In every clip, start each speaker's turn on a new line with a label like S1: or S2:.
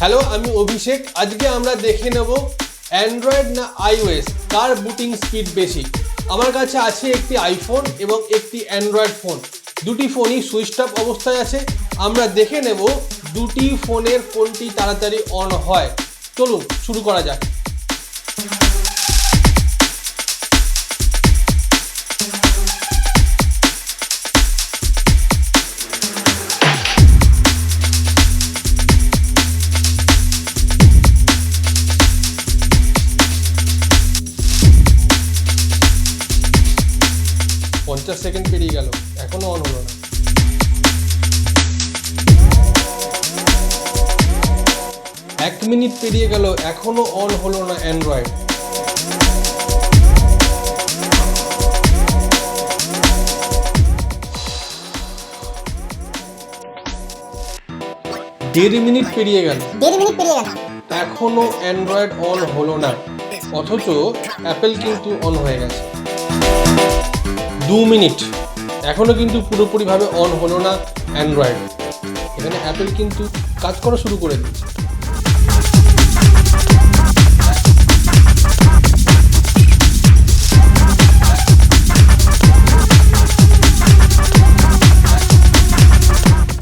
S1: Hello আমি অভিষেক আজকে আমরা দেখে নেব অ্যান্ড্রয়েড না আইওএস কার বুটিং স্পিড বেশি? আমার কাছে আছে একটি আইফোন এবং একটি অ্যান্ড্রয়েড ফোন দুটি ফোনই সুইচ টপ অবস্থায় আছে। আমরা দেখে নেব দুটি ফোনের ফোনটি তাড়াতাড়ি অন হয়। চলুন, শুরু করা যাক। পঞ্চাশ সেকেন্ড পেরিয়ে গেল। এখনও অন হলো না। এক মিনিট পেরিয়ে গেল এখনও অন হলো না অ্যান্ড্রয়েড দেড় মিনিট পেরিয়ে গেল।
S2: দেড় মিনিট পেরিয়ে গেল।
S1: এখনও অ্যান্ড্রয়েড অন হলো না। অথচ অ্যাপেল কিন্তু অন হয়ে গেছে। দু মিনিট। এখনও কিন্তু পুরোপুরিভাবে অন হলো না অ্যান্ড্রয়েড এখানে অ্যাপেল কিন্তু কাজ করা শুরু করে দিয়েছে।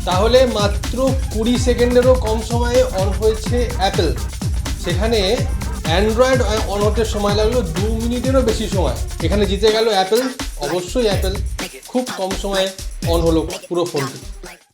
S1: তাহলে মাত্র কুড়ি সেকেন্ডেরও কম সময়ে অন হয়েছে অ্যাপেল সেখানে অ্যান্ড্রয়েড অন হতে সময় লাগল দু মিনিটেরও বেশি সময়। এখানে জিতে গেল অ্যাপেল অবশ্যই অ্যাপেল খুব কম সময়ে অন হলো পুরো ফোনটি